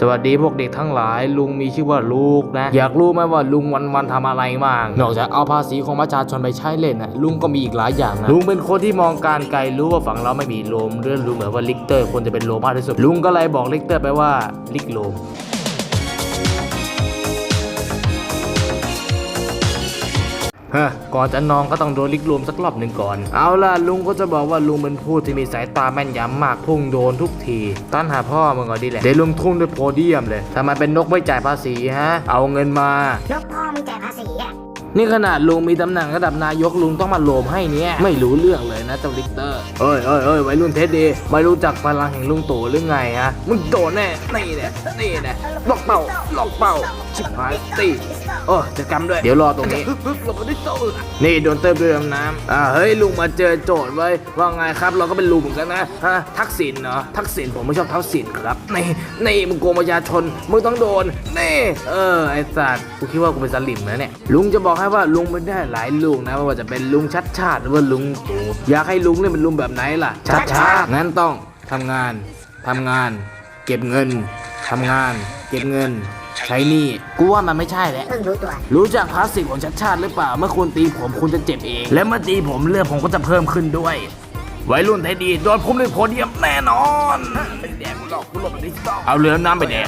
สวัสดีพวกเด็กทั้งหลาย ลุงมีชื่อว่าลูกนะ อยากรู้ไหมว่าลุงวันวันๆทำอะไรบ้างนอกจากเอาภาษีของประชาชนไปใช้เล่นนะลุงก็มีอีกหลายอย่างนะลุงเป็นคนที่มองการไกลรู้ว่าฝั่งเราไม่มีลมเรื่องรู้เหมือนว่าลิกเตอร์ควรจะเป็นลมมากที่สุดลุงก็เลยบอกลิกเตอร์ไปว่าลิกลม ฮะก่อนจะนอนก็ต้องโดนลิกลมสักรอบหนึ่งก่อน เอาล่ะลุงก็จะบอกว่าลุงเป็นผู้ที่มีสายตาแม่นยำมากพุ่งโดนทุกทีต้านหาพ่อมึงก็ดีแหละเดี๋ยวลุงทุ่มด้วยโพเดียมเลยทำไมเป็นนกไม่จ่ายภาษีฮะ เอาเงินมา นกพ่อมึงจ่ายภาษีอะ นี่ขนาดลุงมีตำแหน่งระดับนายกลุงต้องมาโลมให้เนี่ยไม่รู้เรื่องเลยนะเจ้าลิกเตอร์เอ้ยเอ้ยเอ้ยวัยรุ่นเท็ดดีไม่รู้จักพลังแห่งลุงตู่หรือไงฮะมึงโดนแน่นี่แน่นี่แน่ล็อกเป่าล็อกเป่าชิบหายตีโอ้จะกำด้วยเดี๋ยวรอตรงนี้หลบมาได้โซ่นี่โดนเติมด้วยน้ำอ่าเฮ้ยลุงมาเจอโจทย์ไว้ยว่าไงครับ เราก็เป็นลุงเหมือนกันนะฮะทักษิณเนาะทักษิณผมไม่ชอบทักษิณครับนี่นี่มึงโกงประชาชนมึงต้องโดนนี่เออไอ้สัตว์กูคิดว่ากูเป็นสลิมนะเนี่ยลุงจะบอกให้ว่าลุงเป็นได้หลายลุงนะไม่ว่าจะเป็นลุงชัดชาติหรือว่าลุงตู่อยากให้ลุงเนี่ยเป็นลุงแบบไหนล่ะ ชัดชาติงั้นต้องทำงานทำงาน เก็บเงินทำงาน เก็บเงิน ใช้หนี่กูว่ามันไม่ใช่แหละเพิ่งรู้ตัว รู้จักพลาสติกของชัดชาติหรือเปล่า เมื่อคุณตีผมคุณจะเจ็บเอง และเมื่อตีผมเลือดผมก็จะเพิ่มขึ้นด้วยวัยรุ่นไทยดีโดนพุ่มด้วยโพเดียมแน่นอนแดกกูหลอกกูหลบดิจิตอลเอาเรือน้ำไปแดก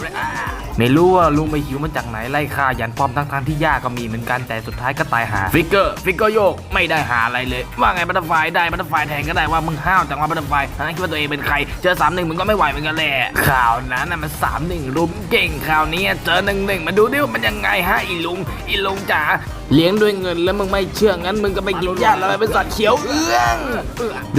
ไม่รู้ว่าลุงไปหิวมาจากไหนไล่ฆ่ายันป้อมทั้งทางๆที่ยากก็มีเหมือนกันแต่สุดท้ายก็ตายหาฟิกเกอร์ฟิกเกอร์โยกไม่ได้หาอะไรเลย ว่าไงบัตเตอร์ไฟได้บัตเตอร์ไฟแทนก็ได้ว่ามึงห้าวจังว่าบัตเตอร์ไฟฮะคิดว่าตัวเองเป็นใครเจอสามหนึ่งมึงก็ไม่ไหวเหมือนกันแหละข่าวนั้นน่ะมันสามหนึ่งลุมเก่งข่าวนี้เจอหนึ่งหนึ่งมาดูดิว่ามันยังไงฮะอีลุงอีลุงจ๋าเลี้ยงด้วยเงินแล้วมึงไม่เชื่องั้นมึงก็ไปกินหญ้าแล้วไปเป็นสัตว์เขียวเอื้อง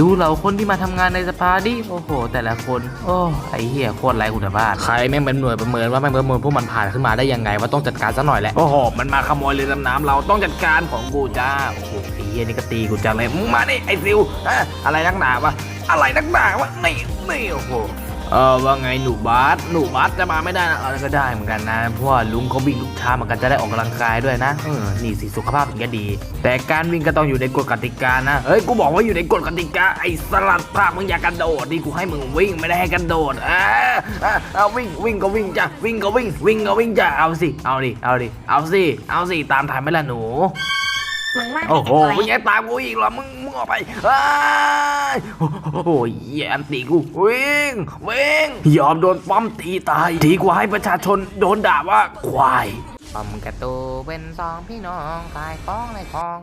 ดูเหล่าคนที่มาทำงานในสภาดิโอ้โห แต่ละคน โอ้ไอ้เหี้ยโคตรไร้คุณภาพใครแม่งเป็นหน่วยประเมินว่าแม่งประเมินพวกมันผ่านขึ้นมาได้ยังไงว่าต้องจัดการซะหน่อยแหละโอ้โหมันมาขโมยเรือดำน้ำเราต้องจัดการของกูจ้าโอ้โหไอ้เหี้ยนี่ก็ตีกูจังเลยมึงมาดิไอ้ซิวอะอะไรนักหนาวะอะไรนักหนาวะนี่นี่โอ้โห เออว่าไงหนูบาสหนูบาสจะมาไม่ได้นะเออก็ได้เหมือนกันนะเพราะว่าลุงเขาวิ่งลูกช้าเหมือนกันจะได้ออกกำลังกายด้วยนะเออนี่สิสุขภาพถึงจะดี แต่การวิ่งก็ต้องอยู่ในกฎกติกานะเฮ้ยกูบอกว่าอยู่ในกฎกติกาไอ้สลัดภาพมึงอย่ากระโดดดิกูให้มึงวิ่งไม่ได้ให้กระโดดอ่าอ่าเอาวิ่งวิ่งก็วิ่งจ้ะวิ่งก็วิ่ง วิ่งก็วิ่งจ้ะเอาสิเอาดิเอาดิเอาสิเอาสิตามทันไหมล่ะหนู มึงมากโอ้โหไอ้มึงยังตามกูอีกเหรอ มึง มึงออกไปเอ้ยโอ้โหเหี้ยอันตีกูวิ่งวิ่งยอมโดนป้อมตีตายดีกว่าให้ประชาชนโดนด่าว่าควาย ป้อมกระตูเป็นสองพี่น้องขายของในคลอง